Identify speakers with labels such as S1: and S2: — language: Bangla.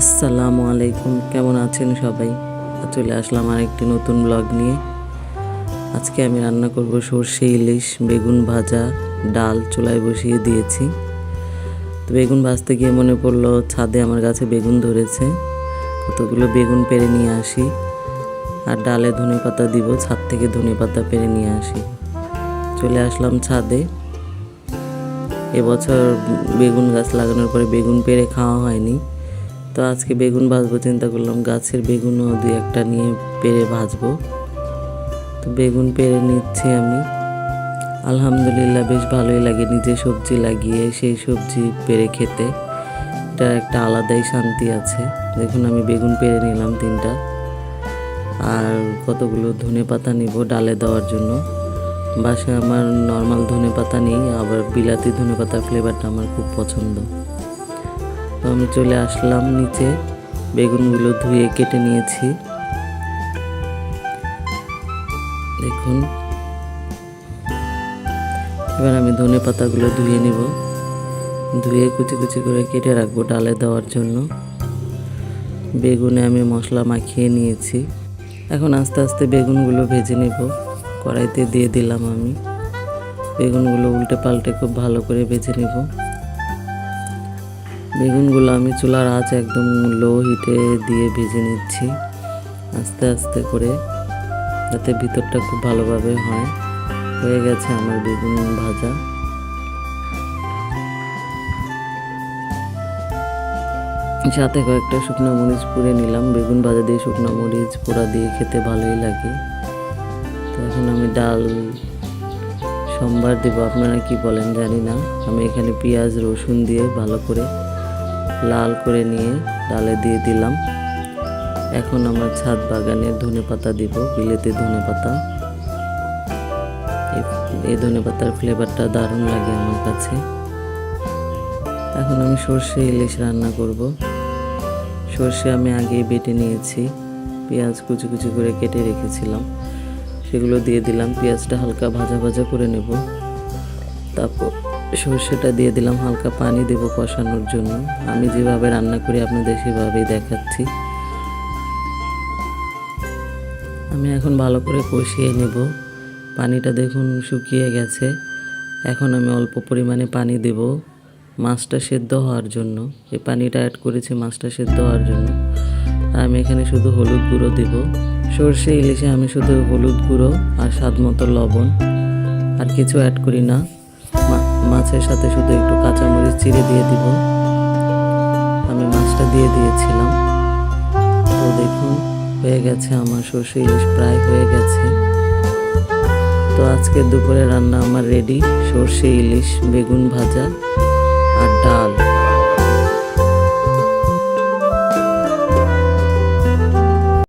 S1: আসসালামু আলাইকুম। কেমন আছেন সবাই? চলে আসলাম আর একটি নতুন ব্লগ নিয়ে। আজকে আমি রান্না করব সর্ষে ইলিশ, বেগুন ভাজা, ডাল চুলায় বসিয়ে দিয়েছি। তো বেগুন ভাজতে গিয়ে মনে পড়ল, ছাদে আমার গাছে বেগুন ধরেছে। কতগুলো বেগুন পেরে নিয়ে আসি। আর ডালে ধনে পাতা দিব, ছাদ থেকে ধনে পাতা পেরে নিয়ে আসি। চলে আসলাম ছাদে। এবছর বেগুন গাছ লাগানোর পরে বেগুন পেরে খাওয়া হয়নি। তো আজকে বেগুন ভাজবো, চিন্তা করলাম গাছের বেগুনও দুই একটা নিয়ে পেরে ভাজবো। তো বেগুন পেরে নিচ্ছি আমি। আলহামদুলিল্লাহ বেশ ভালোই লাগে নিজে সবজি লাগিয়ে, সেই সবজি পেরে খেতে। এটা একটা আলাদাই শান্তি আছে। দেখুন আমি বেগুন পেরে নিলাম তিনটা। আর কতগুলো ধনে পাতা নিব ডালে দেওয়ার জন্য। বাসায় আমার নর্মাল ধনে পাতা নেই, আবার বিলাতি ধনে পাতার ফ্লেভারটা আমার খুব পছন্দ। তো আমি চলে আসলাম নিচে। বেগুনগুলো ধুয়ে কেটে নিয়েছি। দেখুন। এবার আমি ধনে পাতাগুলো ধুয়ে নিব। ধুয়ে কুচি কুচি করে কেটে রাখব ডালে দেওয়ার জন্য। বেগুনে আমি মশলা মাখিয়ে নিয়েছি। এখন আস্তে আস্তে বেগুনগুলো ভেজে নেব। কড়াইতে দিয়ে দিলাম আমি। বেগুনগুলো উল্টে পাল্টে খুব ভালো করে ভেজে নেব। বেগুনগুলো আমি চুলার আঁচ একদম লো হিটে দিয়ে ভেজে নিচ্ছি, আস্তে আস্তে করে, যাতে ভিতরটা খুব ভালোভাবে হয়। হয়ে গেছে আমার বেগুন ভাজা। সাথে কয়েকটা শুকনো মরিচ পুড়ে নিলাম। বেগুন ভাজা দিয়ে শুকনো মরিচ পোড়া দিয়ে খেতে ভালোই লাগে। তো এখন আমি ডাল সোমবার দেব। আপনারা কি বলেন জানি না। আমি এখানে পেঁয়াজ, রসুন দিয়ে ভালো করে লাল করে নিয়ে ডালে দিয়ে দিলাম। এখন আমার ছাদ বাগানে ধনে পাতা দিব, বিলেতে ধনে পাতা। এই ধনে পাতার ফ্লেভারটা দারুণ লাগে আমার কাছে। এখন আমি সর্ষে ইলিশ রান্না করব। সর্ষে আমি আগেই বেটে নিয়েছি, পেঁয়াজ কুচি কুচি করে কেটে রেখেছিলাম। সেগুলো দিয়ে দিলাম, পেঁয়াজটা হালকা ভাজা ভাজা করে নেব। তারপর সর্ষেটা দিয়ে দিলাম, হালকা পানি দেব কষানোর জন্য। আমি যেভাবে রান্না করি, আপনাদের সেভাবেই দেখাচ্ছি। আমি এখন ভালো করে কষিয়ে নেব। পানিটা দেখুন শুকিয়ে গেছে। এখন আমি অল্প পরিমাণে পানি দেব মাছটা সেদ্ধ হওয়ার জন্য। এই পানিটা অ্যাড করেছি মাছটা সেদ্ধ হওয়ার জন্য। আমি এখানে শুধু হলুদ গুঁড়ো দেব। সর্ষে, ইলিশে আমি শুধু হলুদ গুঁড়ো আর স্বাদ মতো লবণ। আর কিছু অ্যাড করি না। মাছের সাথে শুধু একটু কাঁচামরিচ চিড়ে দিয়ে দিব। আমি মাছটা দিয়ে দিয়েছিলাম। তো দেখুন, হয়ে গেছে আমার সর্ষে ইলিশ, প্রায় হয়ে গেছে। তো আজকে দুপুরে রান্না আমার রেডি, সর্ষে ইলিশ, বেগুন ভাজা।